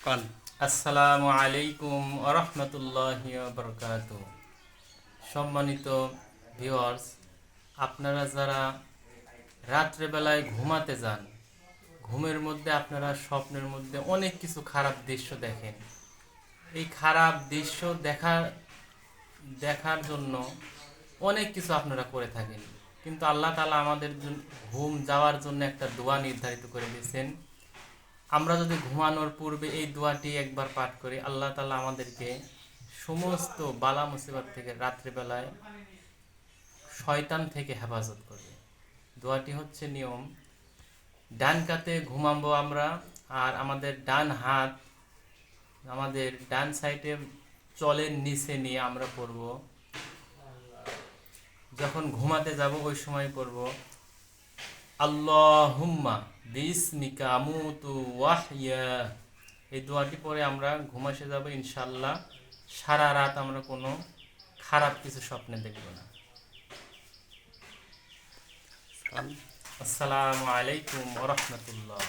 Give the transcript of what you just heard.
কন আসসালামু আলাইকুম আরহামতুল্লাহ বরকাত সম্মানিত ভিউয়ার্স আপনারা যারা রাত্রেবেলায় ঘুমাতে যান, ঘুমের মধ্যে আপনারা স্বপ্নের মধ্যে অনেক কিছু খারাপ দৃশ্য দেখেন। এই খারাপ দৃশ্য দেখার দেখার জন্য অনেক কিছু আপনারা করে থাকেন। কিন্তু আল্লাহ তালা আমাদের ঘুম যাওয়ার জন্য একটা দোয়া নির্ধারিত করে দিয়েছেন। আমরা যদি ঘুমানোর পূর্বে এই দোয়াটি একবার পাঠ করি, আল্লাহ তালা আমাদেরকে সমস্ত বালা মুসিবত থেকে রাত্রিবেলায় শয়তান থেকে হেফাজত করবে। দোয়াটি হচ্ছে নিয়ম, ডান কাতে ঘুমাবো আমরা আর আমাদের ডান হাত, আমাদের ডান সাইডে চলের নিচে নিয়ে আমরা পড়ব। যখন ঘুমাতে যাব ওই সময় পড়ব। আল্লাহুম্মা বিসমিকা আমুতু ওয়াহিয়া এই দোয়াটি পরে আমরা ঘুমাসে যাব ইনশাল্লাহ সারা রাত আমরা কোনো খারাপ কিছু স্বপ্নে দেখব না। আসসালামু আলাইকুম ওরহমতুল্লাহ